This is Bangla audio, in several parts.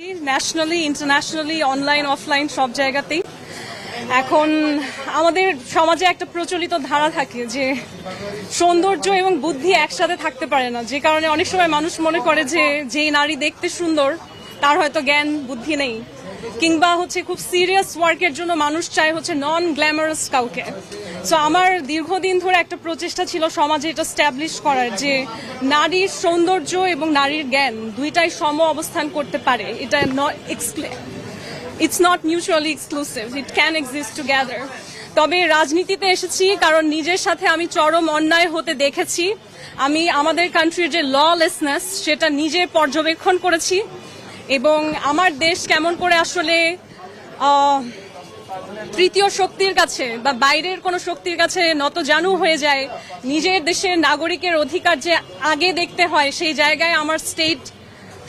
ন্যাশনালি ইন্টারন্যাশনালি অনলাইন অফলাইন সব জায়গাতেই। এখন আমাদের সমাজে একটা প্রচলিত ধারা থাকে যে সৌন্দর্য এবং বুদ্ধি একসাথে থাকতে পারে না। যে কারণে অনেক সময় মানুষ মনে করে যে যেই নারী দেখতে সুন্দর, তার হয়তো জ্ঞান, বুদ্ধি নেই। কিংবা হচ্ছে খুব সিরিয়াস ওয়ার্কের জন্য মানুষ চায় হচ্ছে নন গ্ল্যামারাস কাউকে। সো আমার দীর্ঘদিন ধরে একটা প্রচেষ্টা ছিল সমাজে এটা স্ট্যাবলিশ করার যে নারীর সৌন্দর্য এবং নারীর জ্ঞান দুইটাই সম অবস্থান করতে পারে, এটা it's not mutually exclusive it can exist together তবে রাজনীতিতে এসেছি কারণ নিজের সাথে আমি চরম অন্যায় হতে দেখেছি। আমি আমাদের কান্ট্রির যে ললেসনেস সেটা নিজে পর্যবেক্ষণ করেছি এবং আমার দেশ কেমন করে আসলে তৃতীয় শক্তির কাছে বা বাইরের কোনো শক্তির কাছে নতজানু হয়ে যায়। নিজের দেশের নাগরিকের অধিকার যে আগে দেখতে হয়, সেই জায়গায় আমার স্টেট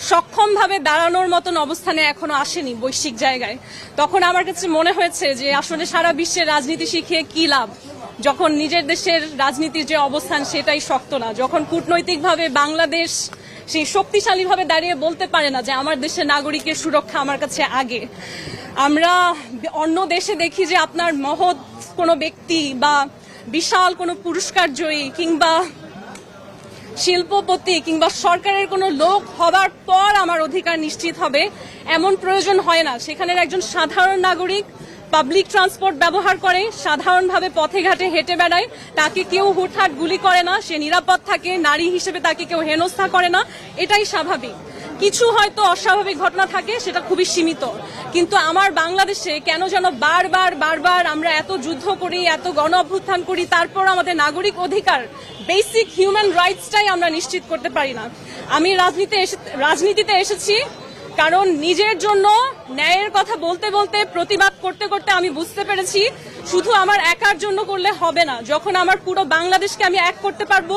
সক্ষমভাবে দাঁড়ানোর মতন অবস্থানে এখনও আসেনি বৈশ্বিক জায়গায়। তখন আমার কাছে মনে হয়েছে যে আসলে সারা বিশ্বের রাজনীতি শিখিয়ে কি লাভ? যখন নিজের দেশের রাজনীতির যে অবস্থান সেটাই শক্ত না। যখন কূটনৈতিকভাবে বাংলাদেশ সেই শক্তিশালীভাবে দাঁড়িয়ে বলতে পারে না যে আমার দেশের নাগরিকের সুরক্ষা আমার কাছে আগে। আমরা অন্য দেশে দেখি যে আপনার মহৎ কোনো ব্যক্তি বা বিশাল কোনো পুরস্কার জয়ী কিংবা শিল্পপতি কিংবা সরকারের কোনো লোক হবার পর আমার অধিকার নিশ্চিত হবে, এমন প্রয়োজন হয় না। সেখানের একজন সাধারণ নাগরিক পাবলিক ট্রান্সপোর্ট ব্যবহার করে, সাধারণভাবে পথে ঘাটে হেঁটে বেড়ায়, তাকে কেউ হুটহাট গুলি করে না, সে নিরাপদ থাকে, নারী হিসেবে তাকে কেউ হেনস্থা করে না, এটাই স্বাভাবিক। কিছু হয়তো অস্বাভাবিক ঘটনা থাকে, সেটা খুবই সীমিত। কিন্তু আমার বাংলাদেশে কেন যেন বারবার বারবার আমরা এত যুদ্ধ করি, এত গণ অভ্যুত্থান করি, তারপর আমাদের নাগরিক অধিকার বেসিক হিউম্যান রাইটসটাই আমরা নিশ্চিত করতে পারি না। আমি রাজনীতিতে এসে, রাজনীতিতে এসেছি কারণ নিজের জন্য ন্যায়ের কথা বলতে বলতে, প্রতিবাদ করতে করতে আমি বুঝতে পেরেছি শুধু আমার একার জন্য করলে হবে না। যখন আমার পুরো বাংলাদেশকে আমি এক করতে পারব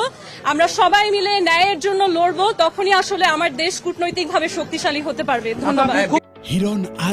আমরা সবাই মিলে ন্যায়ের জন্য লড়বো তখনই আসলে আমার দেশ কূটনৈতিকভাবে শক্তিশালী হতে পারবে। ধন্যবাদ। হিরণ আর